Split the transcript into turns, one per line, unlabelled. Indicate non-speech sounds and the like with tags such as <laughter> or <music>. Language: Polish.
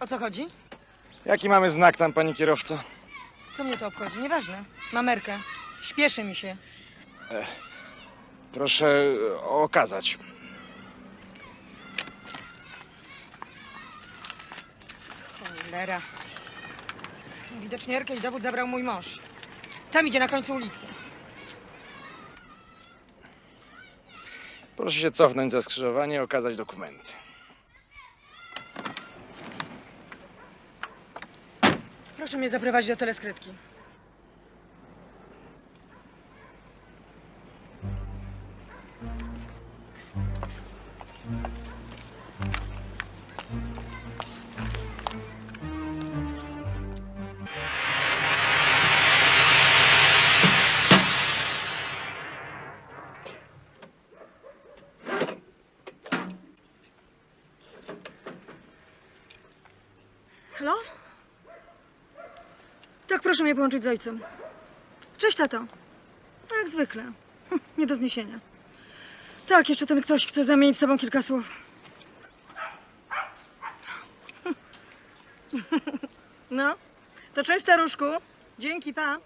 O co chodzi?
Jaki mamy znak tam, pani kierowco?
Co mnie to obchodzi? Nieważne. Mamerkę. Śpieszy mi się.
Proszę okazać.
Cholera. Widocznie jakieś dowód zabrał mój mąż. Tam idzie na końcu ulicy.
Proszę się cofnąć za skrzyżowanie i okazać dokumenty.
Proszę mnie zaprowadzić do teleskrytki. Halo? Tak, proszę mnie połączyć z ojcem. Cześć, tato. No, jak zwykle. Hm, Nie do zniesienia. Tak, jeszcze ten ktoś chce zamienić z sobą kilka słów. <laughs> No, to cześć, staruszku. Dzięki, pa.